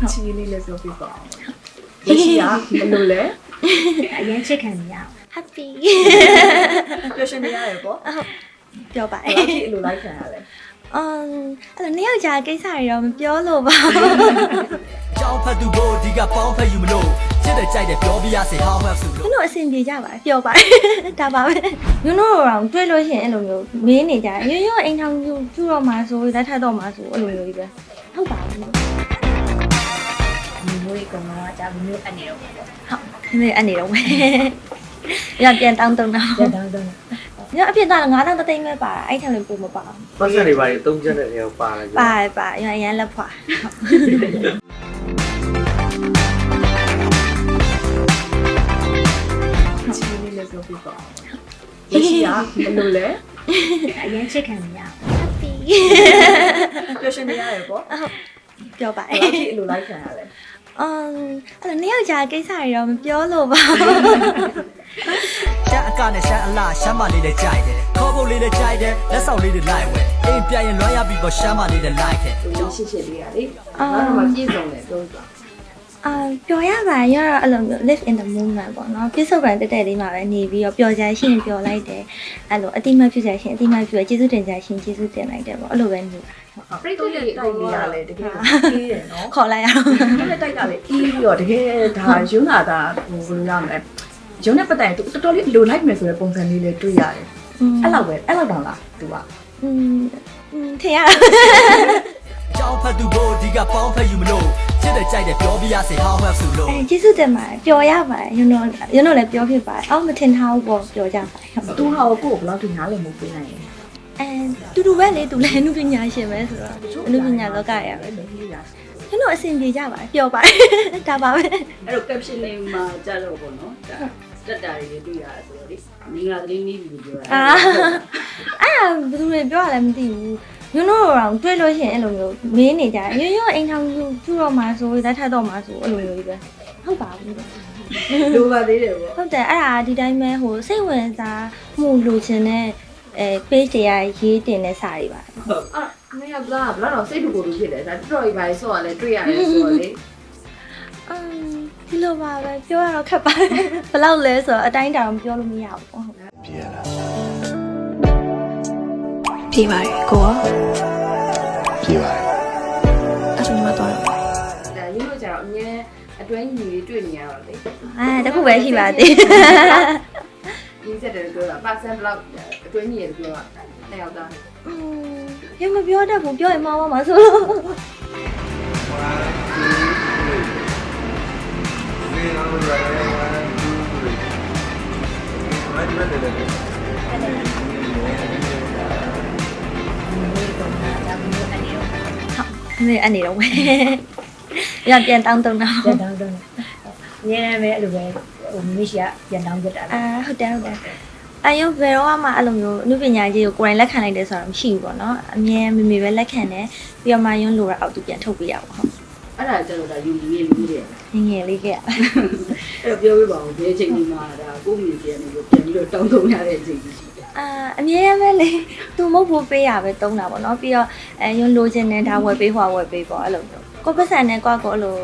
အချီလေးလည်းပြောပြပါအောင်လက်ရှိကဘယ်လိုလဲအရင်ချစ်ခံနေရအောင် happy ပျော်ရွှင်နေရတယ်ပေါ့ပြောပါအဲ့အဲ့ဒီအလိုလိုက်ခံရလဲအမ်အဲ့တော့နှစ်ယောက်ကြာကိစ္စတွေတော့မပြောလို့ပါကြောင်းဖတ်သူဘို့ဒီကပေါင်းဖက်ယူမလို့ချစ်တဲ့ကြိုက်တဲ့ပြောပြရစေ how have ဆိုကျွလို့န်တော်အဆင်ပြေကြပါတယ်ပြောပါတယ်ဒါပါပဲညွန်းတို့တော့တွေ့လို့ရှိရင်အဲ့လိုမျိုးမင်းနေကြတယ်ရိုးရိုးအိမ်ထောင်ကျူကျူတော့မှာဆိုလက်ထပ်တော့မှာဆိုအဲ့လိုမျိုးကြီးပဲဟုတ်ပါဘူး ဟုတ်ဒီမျိုးကြီးကောင်တော့ကြာမျိုးအနေတော့ပေါ့ဒီနေ့အနေတော့ပဲရပြန်တောင်းတုံတော့တက်တောင်းတော့ညအဖြစ်သား9000တသိန်းပဲပါအဲ့ထက်လည်းပိုမပါဘူးပတ်စံတွေပါရင်သုံးချက်တဲ့နေရာပါလာကြပါပါရရန်လက်ဖွာအချီလေးလည်းပြောပြပါအောင်လက်ရှိကဘယ်လိုလဲအရင်ချစ်ခံနေရအောင် happy ပျော်ရွှင်နေရတယ်ပေါ့ပြောပါအဲ့ဒီအလိုလိုက်ခံရလဲ အမ်အဲ့တော့နှစ်ယောက်ကြာကိစ္စတွေတော့မပြောလို့ပါရှမ်းအကနဲ့ရှမ်းအလားရှမ်းမလေးလည်းကြိုက်တယ်ခေါ်ဖို့လေးလည်းကြိုက်တယ်လက်ဆောင်လေးတွေလိုက်ဝဲအိမ်ပြန်ရင်လွှမ်းရပြီးတော့ရှမ်းမလေးလည်းလိုက်တယ်ဒီရှင်းရှင်းလေးရလေနောက်တော့မှပြည့်စုံတယ်ပြောပြ အာပျော်ရပါရတော့အဲ့လိုမျိုး live in the moment ပေါ့နော်ပြစ္ဆုတ်ပံတက်တက်လေးမှာပဲနေပြီးတော့ပျော်ကြရှိရင်ပျော်လိုက်တယ်အဲ့လိုအတိမတ်ဖြစ်ကြရှိရင်အတိမတ်ဖြစ်ရကျေးဇူးတင်ကြရှိရင်ကျေးဇူးတင်လိုက်တယ်ပေါ့အဲ့လိုပဲနေ ပြိတ္တလေးတိုက်နေရလဲတကယ်ကြီးတယ်နော် ခေါ်လိုက်ရအောင် ဒီမဲ့တိုက်ကလေအီးပြီးတော့တကယ်ဒါရုံးလာတာဟိုဘယ်လိုရမလဲရုံးနဲ့ပတ်သက်ရင်တော်တော်လေးလိုလိုက်မယ်ဆိုတဲ့ပုံစံလေးလည်းတွေ့ရတယ်အဲ့လောက်ပဲအဲ့လောက်တောင်လား तू อ่ะ อืมอืมထင်ရ ကြောင်းဖတ်သူဘို့ဒီကပေါင်းဖက်ယူမလို့ ချစ်တဲ့ကြိုက်တဲ့ပြောပြရစေ how have ဆိုလို့အဲကျေးဇူးတင်ပါတယ်ပျော်ရပါတယ်ရုံတော့ရုံတော့လည်းပြောဖြစ်ပါတယ်အော်မထင်ထားဘူးပေါ့ပျော်ကြပါတယ်ဟုတ် तू ဟာကိုကိုဘယ်လောက်ထိနားလည်မှုပေးနိုင်လဲအဲတူတူပဲလေသူလည်းအနုပညာရှင်ပဲဆိုတော့အနုပညာလောကရပဲရုံတော့အဆင်ပြေကြပါတယ်ပျော်ပါတယ်ဒါပါပဲအဲ့တော့ caption လေးမှာကြတော့ပေါ့နော်ဒါတက်တာတွေတွေ့ရဆိုတော့လေမင်္ဂလာသတင်းလေးပြီးပြောရအာအဲ့ဒါဘယ်သူတွေပြောရလဲမသိဘူး ညွန်းတို့တော့တွေ့လို့ရှိရင်အဲ့လိုမျိုးမင်းနေကြတယ်ရိုးရိုးအိမ်ထောင်ကျူကျူတော့မှာဆိုလက်ထပ်တော့မှာဆိုအဲ့လိုမျိုးကြီးပဲဟုတ်ပါဘူးလိုပါသေးတယ်ပေါ့ဟုတ်တယ်အဲ့ဒါဒီတိုင်းပဲဟိုစိတ်ဝင်စားမှုလိုချင်တဲ့အဲ page တွေကရေးတင်တဲ့စာတွေပါအာမင်းကဘလားဘလားတော့စိတ်တူကိုယ်တူဖြစ်တယ်ဒါတော်တော်ကြီးပါလေဆော့ရလဲတွေ့ရတယ်ဆိုတော့လေအမ်ဒီလိုပါပဲပြောရတော့ခက်ပါတယ်ဘယ်လောက်လဲဆိုတော့အတိုင်းတောင်ပြောလို့မရဘူးပေါ့ဟုတ်ပြေး ပြေးပါတယ်ကိုရောပြေးပါတယ်အဲ့ဒါညီမသွားတော့ဒါညီမကျတော့အမြဲအတွဲညီတွေတွေ့နေရတော့လေအဲတခုပဲရှိပါသေးညီစက်တယ်ပြောတာ percent block အတွဲညီတွေပြောတာနှစ်ယောက်သားရမပြောတတ်ဘူးပြောရင်မှားပါမှာဆိုလို့1 2 3 4 5 6 7 8 9 10 မေအန်နေတော့ဝယ်ရပြန်တောင်းတုံးတော့ပြန်တောင်းတုံးညနေပဲအဲ့လိုပဲဟိုမင်းရှိကပြန်တောင်းပြတာအာဟုတ်တယ်ဟုတ်တယ်အယုံဘယ်တော့မှအဲ့လိုမျိုးအမှုပညာကြီးကိုကိုယ်တိုင်လက်ခံလိုက်တယ်ဆိုတာမရှိဘူးပေါ့နော်အမြဲမေမေပဲလက်ခံတယ်ပြီးတော့မှယုံလိုတာအောက်သူပြန်ထုတ်ပေးရပါဟုတ်အဲ့ဒါကျတော့ဒါယူမီရဲ့လူတွေငငယ်လေးကအဲ့တော့ပြောပြပါဦးဘယ်အချိန်မှဒါကိုယ့်မိပြန်နေလို့ပြန်ပြီးတော့တောင်းတုံးရတဲ့အချိန်ကြီး အာအမြဲပဲလေသူမဟုတ်ဘူးပေးရပဲတုံးတာပေါ့နော်ပြီးတော့အဲယွန်းလိုချင်တယ်ဒါဝယ်ပေးဟွာဝယ်ပေးပေါ့အဲ့လိုမျိုးကိုပတ်စံနဲ့ကိုကိုအဲ့လို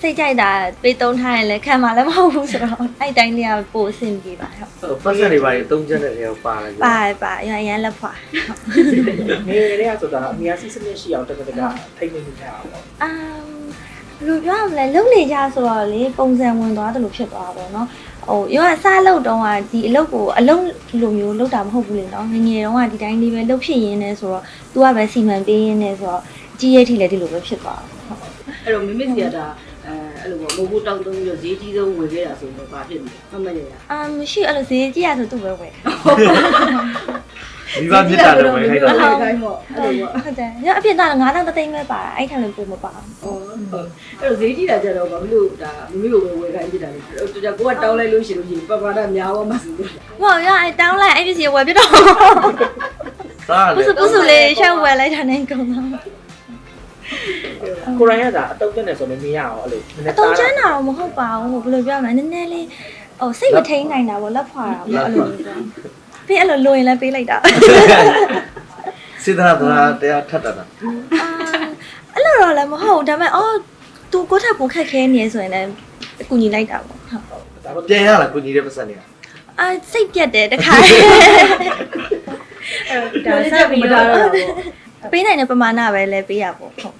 စိတ်ကြိုက်တာပေးတုံးထားရင်လည်းခံမှာလည်းမဟုတ်ဘူးဆိုတော့အဲ့တိုင်းလေးကပိုအဆင်ပြေပါဟုတ်ပတ်စံတွေပါရင်သုံးချက်တဲ့နေရာပါလာကြပါပါရရန်လက်ဖွာနေရတဲ့ဆိုတာအများကြီးစနစ်ရှိအောင်တကတကထိမ့်နေကြအောင်ပေါ့အမ်ဘယ်လိုပြောရမလဲလုံနေကြဆိုတော့လေပုံစံဝင်သွားတယ်လို့ဖြစ်သွားတာပေါ့နော် ဟိုရောကစားလို့တုံးကဒီအလုပ်ကိုအလုံးလိုမျိုးလုပ်တာမဟုတ်ဘူးလေနော်ငငယ်တုန်းကဒီတိုင်းလေးပဲလုပ်ဖြစ်ရင်းနေဆိုတော့ तू ကပဲစီမံပေးရင်းနေဆိုတော့ကြီးရဲ့ထိလည်းဒီလိုပဲဖြစ်သွားတာဟုတ်အဲ့တော့မမေစီကဒါအဲအဲ့လိုပေါ့မဟုတ်ဘူးတောင်းတုံးပြီးတော့ဈေးကြီးဆုံးဝယ်ခဲ့တာဆိုတော့ဘာဖြစ်လဲမမရရအမ်မရှိအဲ့လိုဈေးကြီးရဆိုသူ့ပဲဝယ် မိဘမြတ်တာတော့ပဲခိုင်းတော့အဲ့တိုင်းပေါ့အဲ့လိုပေါ့ဟုတ်တယ်ညအဖြစ်သား9000တသိန်းပဲပါအဲ့ထက်လည်းပိုမပါဘူးဟုတ်အဲ့တော့ဈေးကြီးတာကြတော့ဘာလို့ဒါမမေကိုဝယ်ဝယ်ခိုင်းပြတာလဲတော်တော်ကိုကတောင်းလိုက်လို့ရှိလို့ရှိရင်ပပနာများသွားမှဆိုလို့ဟောရအဲ့တောင်းလိုက်အဲ့ပစ္စည်းဝယ်ပြတော့စားရပုလေစုပုစုလေးရှောက်ဝယ်လိုက်တာနဲ့ကုန်တော့ကိုရိုင်းကဒါအတုံးတက်နေဆိုမင်းရအောင်အဲ့လိုနည်းနအည်းတုံးချမ်းတာတော့မဟုတ်ပါဘူးဟိုဘယ်လိုပြောမလဲနည်းနည်းလေးဟိုစိတ်မထိန်နိုင်တာပေါ့လက်ဖွာတာပေါ့အဲ့လိုမျိုး ပြောပြီးအဲ့လိုလိုရင်လည်းပေးလိုက်တာစေတနာတရားတရားထပ်တာတာအာအဲ့လိုတော့လည်းမဟုတ်ဘူးဒါပေမဲ့အော်ကိုယ့်ထပ်ပိုခက်ခဲနေဆိုရင်လည်းအကူညီလိုက်တာပေါ့ဟုတ်ဒါပေမဲ့ပြန်ရလားကိုကြီးတဲ့ပတ်စံတွေကအာစိတ်ပြတ်တယ်တခါဒါဆက်ပြီးတော့ပေးနိုင်တဲ့ပမာဏပဲလဲပေးရပေါ့ဟုတ်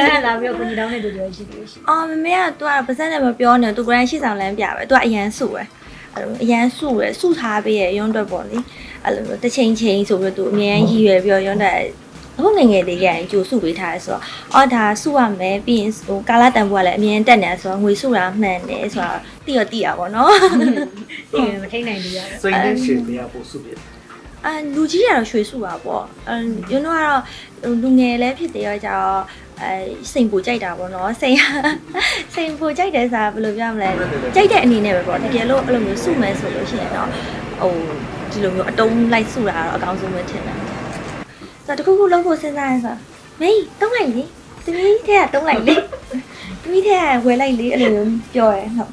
ဒါလာပြီးတော့ကိုကြီးတောင်းနေတူတူရှိသေးရှိအော်မမေကသူကပါစက်နဲ့မပြောနဲ့သူကရန်ရှိဆောင်လမ်းပြပဲသူကအရန်စုပဲ အဲ့လိုအရန်စုရစုထားပေးရရုံးအတွက်ပေါ့လေအဲ့လိုတစ်ချိန်ချိန်ဆိုပြီးတော့သူအမြဲရည်ရွယ်ပြီးတော့ရုံးတဲ့အခုငယ်ငယ်လေးကရင်ကြိုစုပေးထားရဲဆိုတော့အော်ဒါစုရမယ်ပြီးရင်ဟိုကာလာတန်ဖိုးကလည်းအမြဲတက်နေဆိုတော့ငွေစုတာမှန်တယ်ဆိုတော့တိရတိရပါတော့ဒီမထိန်နိုင်ဘူးရတယ်စိတ်နဲ့ရှင်တွေကပို့စုပြတယ်အမ်လူကြီးကတော့ရွှေစုပါပေါ့အမ်ရုံးတော့ကတော့လူငယ်လည်းဖြစ်တယ်ရောကြတော့ အဲစိန်ပူကြိုက်တာပေါ့နော်စိန်စိန်ပူကြိုက်တယ်ဆိုတာဘယ်လိုပြောမလဲကြိုက်တဲ့အနေနဲ့ပဲပေါ့တကယ်လို့အဲ့လိုမျိုးစုမယ်ဆိုလို့ရှိရင်တော့ဟိုဒီလိုမျိုးအတုံးလိုက်စုတာတော့အကောင်းဆုံးပဲထင်တယ်ဆိုတော့တခုခုလုပ်ဖို့စဉ်းစားရင်ဆိုမေးတုံးလိုက်လေသမီးထဲကတုံးလိုက်လေသမီးထဲကဝယ်လိုက်လေအဲ့လိုမျိုးပြောရဲဟုတ်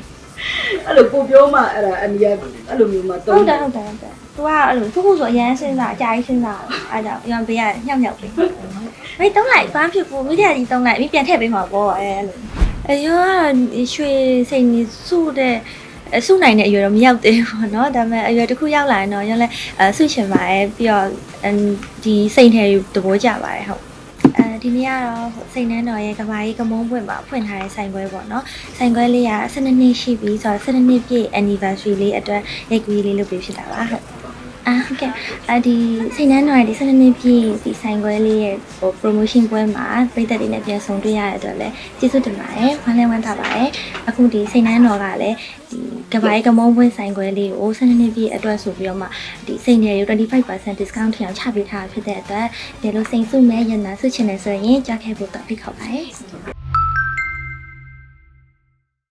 အဲ့လိုကိုပြောမှအဲ့ဒါအနီးအဲ့လိုမျိုးမှဟုတော့တ်တယ်ဟုတ်တယ်ဟုတ်တယ်။ तू ကအဲ့လိုခုခုဆိုအရန်စဉ်းစားအကြာကြီးစဉ်းစားအားကြောင့်ရံပေးရညောက်ညောက်ပေး။မေးတုံးလိုက်ဘာဖြစ်ဘူးမိထက်ကြီးတုံးလိုက်မိပြန်ထည့်ပေးမှာပေါ့အဲအဲ့လို။အရောကရွှေစိန်ကြီးစုတဲ့အစုနိုင်တဲ့အရွယ်တော့မရောက်သေးဘူးပေါ့နော်။ဒါပေမဲ့အရွယ်တစ်ခုရောက်လာရင်တော့ရောလဲအဆုရှင်ပါရဲ့ပြီးတော့ဒီစိန်ထဲတဘောကြပါတယ်ဟုတ်။အဲဒီနေ့ကတော့စိန်နှန်းတော်ရဲ့ကဘာကြီးကမုံပွင့်မှာဖွင့်ထားတဲ့ဆိုင်ခွဲပေါ့နော်ဆိုင်ခွဲလေးက12နှစ်ရှိပြီဆိုတော့12နှစ်ပြည့် anniversary လေးအတွက်ရိုက်ကူးလေးလုပ်ပေးဖြစ်တာပါဟုတ် အာဟုတ်ကဲ့အဒီစိန်နှန်းတော်ရဲ့ဒီ12နှစ်ပြည့်ဒီဆိုင်ခွဲလေးရဲ့ဟို promotion ပွဲမှာပြည်သက်တွေနဲ့ပြန်ဆုံတွေ့ရတဲ့အတွက်လည်းကျေးဇူးတင်ပါတယ်ဝမ်းလည်းဝမ်းသာပါတယ်အခုဒီစိန်နှန်းတော်ကလည်းဒီကဘာကြီးကမုံပွင့်ဆိုင်ခွဲလေးကို12နှစ်ပြည့်အတွက်ဆိုပြီးတော့မှဒီစိန်နယ်ကို25% discount ထည့်အောင်ချပေးထားတာဖြစ်တဲ့အတွက်ဒီလိုစိန်စုမဲ့ရန်နာစုချင်တယ်ဆိုရင်ကြားခဲ့ဖို့တော့ဖိတ်ခေါ်ပါတယ်